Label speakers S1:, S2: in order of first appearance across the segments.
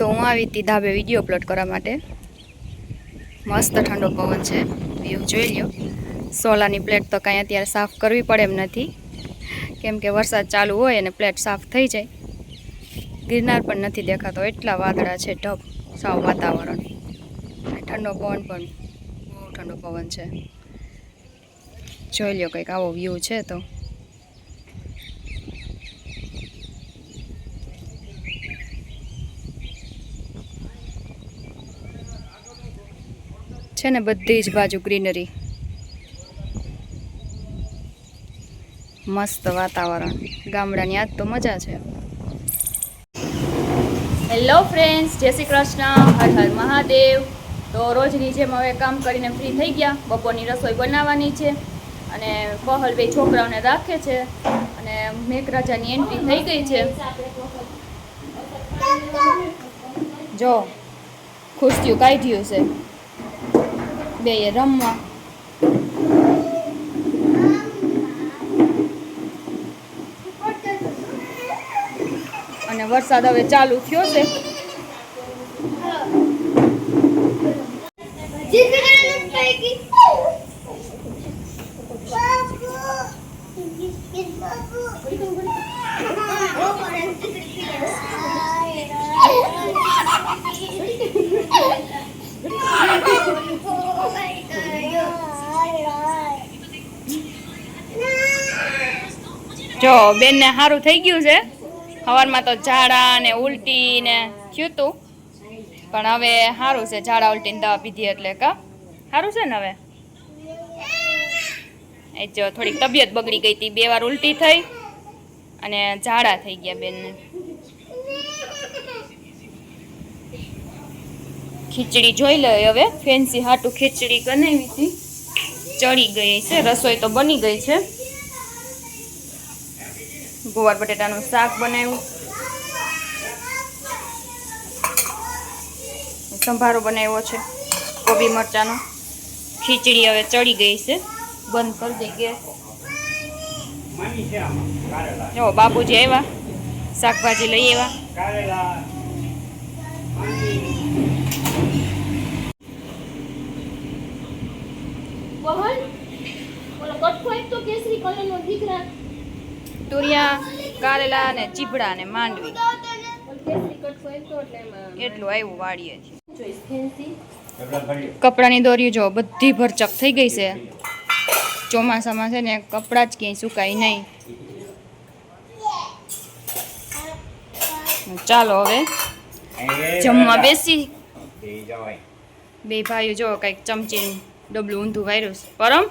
S1: તો હું આવી હતી ધાબે વીડિયો અપલોડ કરવા માટે મસ્ત ઠંડો પવન છે. વ્યૂ જોઈ લ્યો. સોલાની પ્લેટ તો કાંઈ અત્યારે સાફ કરવી પડે એમ નથી. કેમ કે વરસાદ ચાલુ હોય અને પ્લેટ સાફ થઈ જાય. ગિરનાર પણ નથી દેખાતો. એટલા વાદળા છે ઢબ, સાવ વાતાવરણ. ઠંડો પવન પણ બહુ ઠંડો પવન છે. જોઈ લ્યો કંઈક આવો વ્યૂ છે તો. છે ને બધી જ બાજુ ગ્રીનરી. મસ્ત વાતાવરણ. ગામડાની આજ તો મજા છે. હેલો ફ્રેન્ડ્સ જય શ્રી કૃષ્ણ. હર હર મહાદેવ. તો રોજની જેમ હવે કામ કરીને ફ્રી થઈ ગયા. બપોરની રસોઈ બનાવવાની છે. અને પહલ બે છોકરાઓને રાખે છે. અને મેઘરાજાની એન્ટ્રી થઈ ગઈ છે. જો ખુશીઓ કાઢ્યું છે. બે રમવા. અને વરસાદ હવે ચાલુ થયો છે. જો, બેનને સારું થઈ ગયું છે. સવારમાં તો ઝાડા ને ઉલટી ને થયું તું. પણ હવે સારું છે, ઝાડા ઉલટીની દવા પીધી એટલે કા. સારું છે ને હવે? એ જો, થોડીક તબિયત બગડી ગઈ હતી, બે વાર ઉલટી થઈ અને ઝાડા થઈ ગયા બેનને. ખીચડી જોઈ લે હવે, ફેન્સી હાટું ખીચડી બનાવી હતી. ચડી ગઈ છે, રસોઈ તો બની ગઈ છે. ગુવાર બટેટાનું શાક બનાવ્યું. સંભારો બનાવ્યો છે, કોબી મરચાંનો. ખીચડી હવે ચડી ગઈ છે, બંધ કરી દે ગેસ. જો, બાપુજી આવ્યા, શાકભાજી લઈ આવ્યા. તુરિયા કારેલા ને ચીભડા અને માંડવી. એટલું આવ્યું વાળીએ કપડાની દોરી જો બધી ભરચક થઈ ગઈ છે. ચોમાસામાં છે ને કપડાં જ ક્યાંય સુકાય નહીં. ચાલો હવે જમવા બેસી. બે ભાઈઓ જો કંઈક ચમચી ડબલું ઊંધું વાયરું છે. પરમ?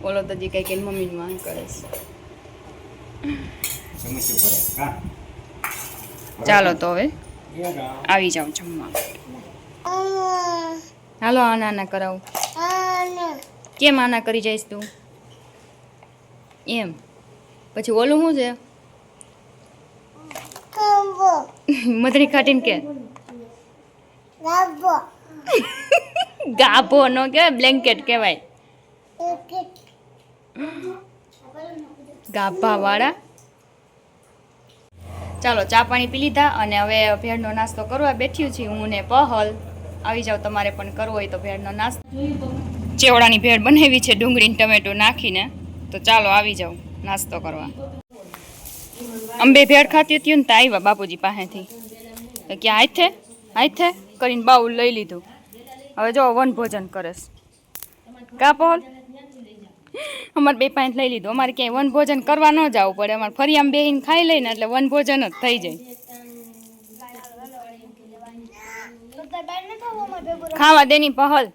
S1: બોલો તો જે કંઈક એની મમ્મીની માંગ કરે છે ચાલો તો હવે આવી જાઓ જમવા હાલો આના આના કરાવું કેમ આના કરી જઈશ તું એમ પછી ઓલું શું છે મધરી ખાટીને કે ગાભો નો કહેવાય બ્લેન્કેટ કહેવાય ગાભા વાળા ચાલો, ચા પાણી પી લીધા અને હવે ભેળનો નાસ્તો કરવા બેઠ્યું છીએ હું ને પહલ. આવી જાવ, તમારે પણ કરવો હોય તો ભેળનો નાસ્તો. ચેવડાની ભેળ બનાવી છે ડુંગળી ટમેટો નાખીને. તો ચાલો, આવી જાવ, નાસ્તો કરવા. અંબે ભેળ ખાતી હતી ને તો આવ્યા બાપુજી પાસેથી. તો ક્યાં, હાથે? હાથે કરીને બાઉલ લઈ લીધું. હવે જો વન ભોજન કરેશ કા, પહોલ? અમારે બે પાંચ લઈ લીધું. અમારે ક્યાંય વન ભોજન કરવા ન જવું પડે. અમારે ફરી આમ બેહીને ખાઈ લઈને એટલે વન ભોજન જ થઈ જાય. ખાવા દેની પહલ.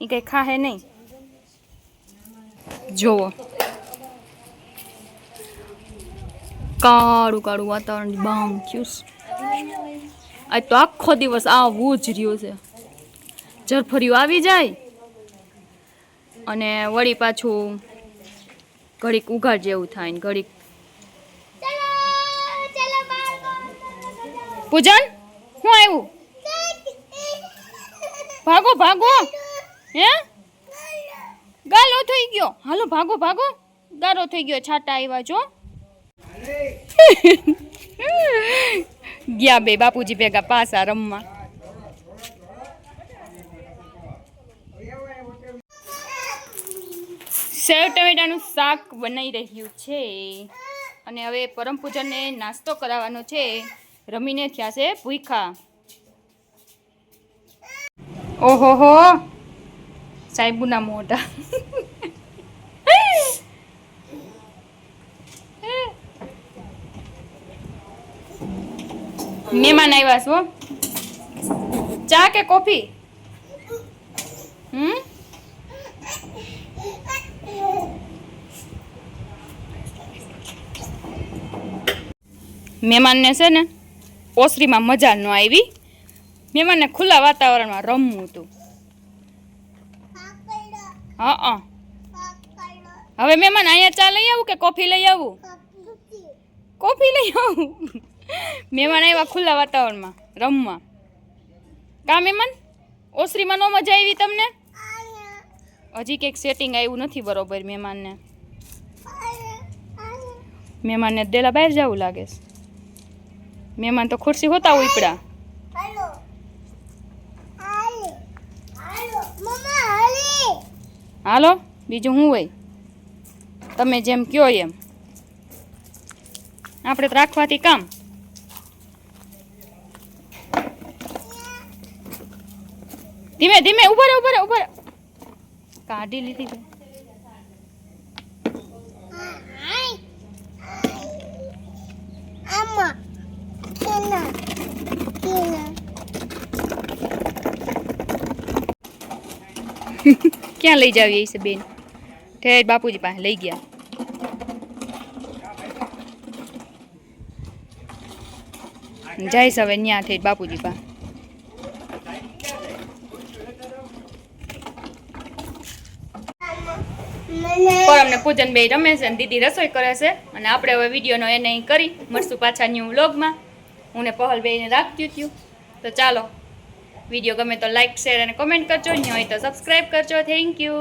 S1: એ કઈ ખાહે નહીં. જોવો કાળું કાળું વાતાવરણ બામ થયું. આજ તો આખો દિવસ આવું જ રહ્યું છે. જરફર્યું આવી જાય. અને વળી પાછું ઘડીક ઉઘાડ જેવું થાય ને ઘડીક. પૂજન શું આવ્યું ભાગો ભાગો. હે? ગાલો થઈ ગયો. હાલો, ભાગો ભાગો. ગારો થઈ ગયો, છાટા આવ્યા જો. ગયા બે બાપુજી ભેગા પાસા રમવા. સેવ ટમેટાનું શાક બનાવી રહ્યું છે. અને હવે પરમ પૂજનને નાસ્તો કરાવવાનો છે. રમીને થયા છે ભૂખા. ઓહો હો સાહેબુના મોઢા. મહેમાન આવ્યા છો. ચા કે કોફી? હમ? મહેમાનને છે ને, ઓસરીમાં મજા ન આવી. મહેમાનને ખુલ્લા વાતાવરણમાં રમવું હતું. હા હવે મહેમાન અહીંયા ચા લઈ આવું કે કોફી લઈ આવું? કોફી લઈ આવું. મહેમાન આવ્યા ખુલ્લા વાતાવરણમાં રમવા. કા મહેમાન? ઓસરીમાં ન મજા આવી તમને? હજી કંઈક સેટિંગ આવ્યું નથી બરોબર મહેમાનને. મહેમાનને દેલા બહાર જવું લાગે છે. મહેમાન તો ખુરશી હોતા ઉપડા. હાલો, બીજું શું હોય? તમે જેમ કયો એમ. આપણે તો રાખવાથી કામ. ધીમે ધીમે, ઊભા રહે, ઊભા રહો, ઊભા કાઢી લીધી બેન. ક્યાં લઈ જાવી છે બેન? ઠેર બાપુજી પાસે લઈ ગયા. જઈશ હવે ન્યા ઠેર બાપુજી પાસે. પૂજન બે રમે છે અને દીદી રસોઈ કરે છે. અને આપણે હવે વિડીયોનો એ નહીં કરી મળશું પાછા ન્યૂ વ્લોગમાં હું ને પહલ બેને રાખતી થયું તો ચાલો, વીડિયો ગમે તો લાઇક શેર અને કોમેન્ટ કરજો. નહીં હોય તો સબસ્ક્રાઈબ કરજો. Thank you